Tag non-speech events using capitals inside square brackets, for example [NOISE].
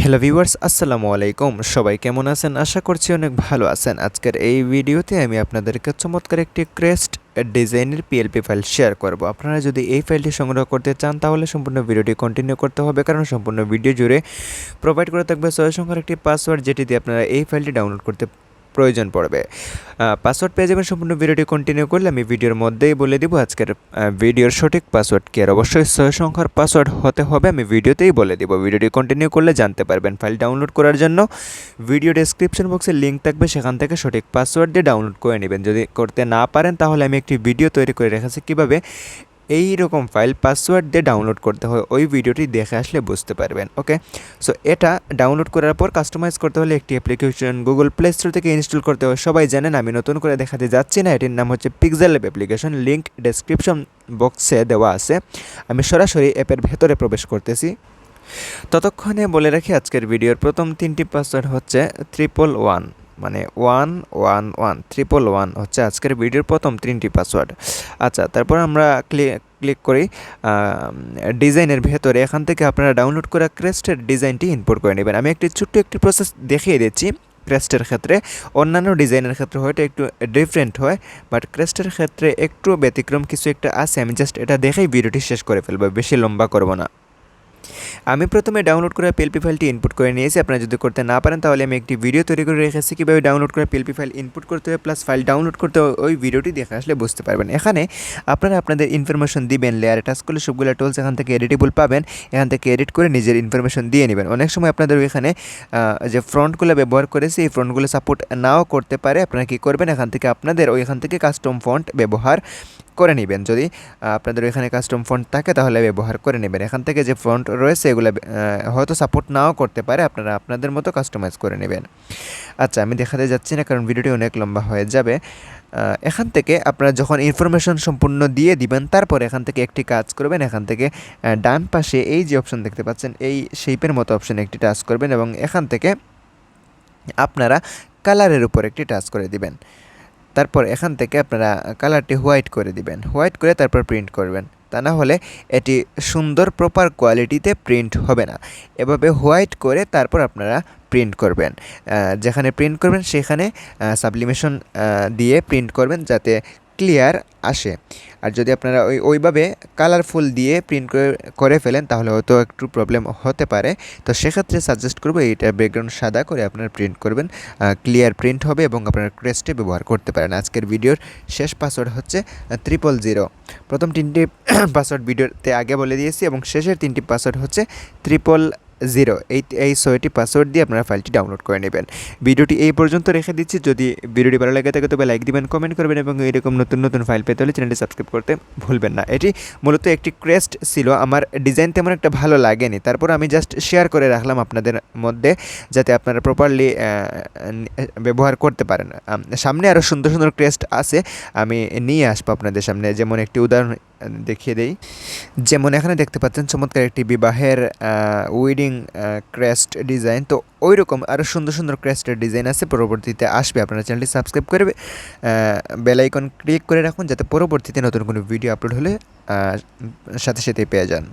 Hello viewers আসসালামু আলাইকুম। সবাই কেমন আছেন? আশা করছি অনেক ভালো আছেন। আজকের এই ভিডিওতে আমি আপনাদেরকে চমৎকার একটি ক্রেস্ট ডিজাইনের পিএলপি ফাইল শেয়ার করব। আপনারা যদি এই ফাইলটি সংগ্রহ করতে চান, তাহলে সম্পূর্ণ ভিডিওটি কন্টিনিউ করতে হবে, কারণ সম্পূর্ণ ভিডিও জুড়ে প্রোভাইড করে থাকবে ছয় সংখ্যার একটি পাসওয়ার্ড যেটি দিয়ে আপনারা এই ফাইলটি ডাউনলোড করতে প্রয়োজন পড়বে। পাসওয়ার্ড পেয়ে যাবেন সম্পূর্ণ ভিডিওটি কন্টিনিউ করলে আমি ভিডিওর মধ্যেই বলে দিব আজকের ভিডিওর সঠিক পাসওয়ার্ড কি। আর অবশ্যই ছয় সংখ্যার পাসওয়ার্ড হতে হবে, আমি ভিডিওতেই বলে দিব। ভিডিওটি কন্টিনিউ করলে জানতে পারবেন। ফাইল ডাউনলোড করার জন্য ভিডিও ডেসক্রিপশন বক্সে লিঙ্ক থাকবে, সেখান থেকে সঠিক পাসওয়ার্ড দিয়ে ডাউনলোড করে নেবেন। যদি করতে না পারেন, তাহলে আমি একটি ভিডিও তৈরি করে রেখেছি। কীভাবে? এই রকম ফাইল পাসওয়ার্ড দিয়ে ডাউনলোড করতে হয়, ওই ভিডিওটি দেখে আসলে বুঝতে পারবেন ওকে সো এটা ডাউনলোড করার পর কাস্টমাইজ করতে হলে একটি অ্যাপ্লিকেশন গুগল প্লে স্টোর থেকে ইনস্টল করতে হয়। সবাই জানেন, আমি নতুন করে দেখাতে যাচ্ছি না, এটির নাম হচ্ছে pixel app application link description বক্সে দেওয়া আছে। আমি সরাসরি অ্যাপের ভেতরে প্রবেশ করতেছি। ততক্ষণে বলে রাখি, আজকের ভিডিওর প্রথম তিনটি পাসওয়ার্ড হচ্ছে ট্রিপল ওয়ান মানে one one one triple one হচ্ছে আজকের ভিডিওর প্রথম তিনটি পাসওয়ার্ড আচ্ছা তারপর আমরা ক্লিক করি ডিজাইনের ভেতরে। এখান থেকে আপনারা ডাউনলোড করা ক্রেস্টের ডিজাইনটি ইনপুট করে নেবেন। আমি একটি ছোট্ট একটি প্রসেস দেখিয়ে দিচ্ছি ক্রেস্টের ক্ষেত্রে। অন্যান্য ডিজাইনের ক্ষেত্রে হয়তো একটু ডিফারেন্ট হয় বাট ক্রেস্টের ক্ষেত্রে একটু ব্যতিক্রম কিছু একটা আছে। আমি জাস্ট এটা দেখেই ভিডিওটি শেষ করে ফেলব, বেশি লম্বা করব না। আমি প্রথমে ডাউনলোড করা পিএলপি ফাইলটি ইনপুট করে নিয়েছি। আপনারা যদি করতে না পারেন, তাহলে আমি একটি ভিডিও তৈরি করে রেখেছি কীভাবে ডাউনলোড করা পিএলপি ফাইল ইনপুট করতে হবে প্লাস ফাইল ডাউনলোড করতে হবে ওই ভিডিওটি দেখে আসলে বুঝতে পারবেন। এখানে আপনারা আপনাদের ইনফরমেশন দিবেন লেয়ারে টাচ করলে সবগুলো টুলস এখান থেকে এডিটেবল পাবেন। এখান থেকে এডিট করে নিজের ইনফরমেশন দিয়ে নেবেন। অনেক সময় আপনাদের এখানে যে ফ্রন্টগুলো ব্যবহার করেছি, এই ফ্রন্টগুলো সাপোর্ট নাও করতে পারে। আপনারা কী করবেন? এখান থেকে আপনাদের ওইখান থেকে কাস্টম ফন্ট ব্যবহার করে নেবেন। যদি আপনাদের এখানে কাস্টম ফন্ট থাকে তাহলে ব্যবহার করে নেবেন। এখান থেকে যে ফন্ট রয়েছে এগুলো হয়তো সাপোর্ট নাও করতে পারে, আপনারা আপনাদের মতো কাস্টমাইজ করে নেবেন। আচ্ছা আমি দেখাতে যাচ্ছি না কারণ ভিডিওটি অনেক লম্বা হয়ে যাবে। এখান থেকে আপনারা যখন ইনফরমেশন সম্পূর্ণ দিয়ে দিবেন, তারপর এখান থেকে একটি কাজ করবেন। এখান থেকে ডান পাশে এই যে অপশন দেখতে পাচ্ছেন, এই শেপের মতো অপশন একটি টাচ করবেন এবং এখান থেকে আপনারা কালারের উপর একটি টাচ করে দিবেন। তারপর এখান থেকে আপনারা কালারটি হোয়াইট করে দিবেন। হোয়াইট করে তারপর প্রিন্ট করবেন। তা না হলে এটি সুন্দর প্রপার কোয়ালিটিতে প্রিন্ট হবে না। এভাবে হোয়াইট করে তারপর আপনারা প্রিন্ট করবেন। যেখানে প্রিন্ট করবেন সেখানে সাবলিমেশন দিয়ে প্রিন্ট করবেন যাতে ক্লিয়ার আসে। আর যদি আপনারা ওই, ওইভাবে কালারফুল দিয়ে প্রিন্ট করে করে ফেলেন, তাহলে হয়তো একটু প্রবলেম হতে পারে। তো সেক্ষেত্রে সাজেস্ট করব এইটা ব্যাকগ্রাউন্ড সাদা করে আপনারা প্রিন্ট করবেন। ক্লিয়ার প্রিন্ট হবে এবং আপনারা ক্রেস্টে ব্যবহার করতে পারেন। আজকের ভিডিওর শেষ পাসওয়ার্ড হচ্ছে ট্রিপল জিরো প্রথম তিনটি [CLEARS THROAT] পাসওয়ার্ড ভিডিওতে আগে বলে দিয়েছি এবং শেষের তিনটি পাসওয়ার্ড হচ্ছে ট্রিপল জিরো এই এই ছয়টি পাসওয়ার্ড দিয়ে আপনারা ফাইলটি ডাউনলোড করে নেবেন। ভিডিওটি এই পর্যন্ত রেখে দিচ্ছি। যদি ভিডিওটি ভালো লাগে থাকে তবে লাইক দিবেন কমেন্ট করবেন এবং এরকম নতুন নতুন ফাইল পেতে হলে চ্যানেলটি সাবস্ক্রাইব করতে ভুলবেন না। এটি মূলত একটি ক্রেস্ট ছিল। আমার ডিজাইন তেমন একটা ভালো লাগেনি। তারপর আমি জাস্ট শেয়ার করে রাখলাম আপনাদের মধ্যে যাতে আপনারা প্রপারলি ব্যবহার করতে পারেন। সামনে আরও সুন্দর সুন্দর ক্রেস্ট আছে। আমি নিয়ে আসব আপনাদের সামনে। যেমন একটি উদাহরণ দেখিয়ে দেই। যেমন এখানে দেখতে পাচ্ছেন চমৎকার একটি বিবাহের উইডিং ক্রেস্ট ডিজাইন তো ওই রকম আরও সুন্দর সুন্দর ক্রেস্টের ডিজাইন আছে। পরবর্তীতে আসবে। আপনারা চ্যানেলটি সাবস্ক্রাইব করবে বেলাইকন ক্লিক করে রাখুন, যাতে পরবর্তীতে নতুন কোনো ভিডিও আপলোড হলে সাথে সাথে পেয়ে যান।